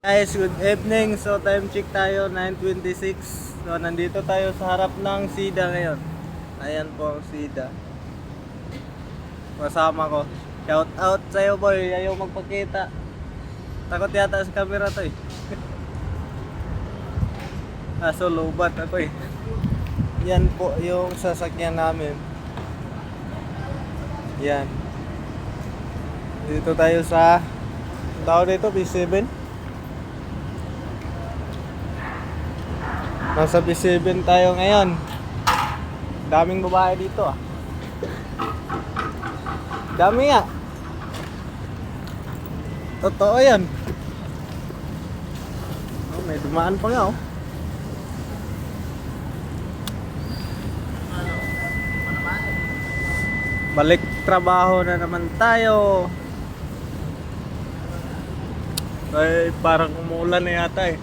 Guys, good evening. So time check tayo 9:26. So nandito tayo sa harap ng SIDA ngayon. Ayan po ang SIDA. Kasama ko. Shout out sa'yo boy, ayaw magpakita. Takot yata sa camera to eh. Kaso lobat ako eh. Yan po yung sasakyan namin. Yan. Dito tayo sa tao dito, B7. Nasa B7 tayo ngayon. Daming babae dito ah. Dami nga. Totoo yan. Oh, may dumaan pa nga oh. Balik trabaho na naman tayo. Ay, parang umuulan na yata eh.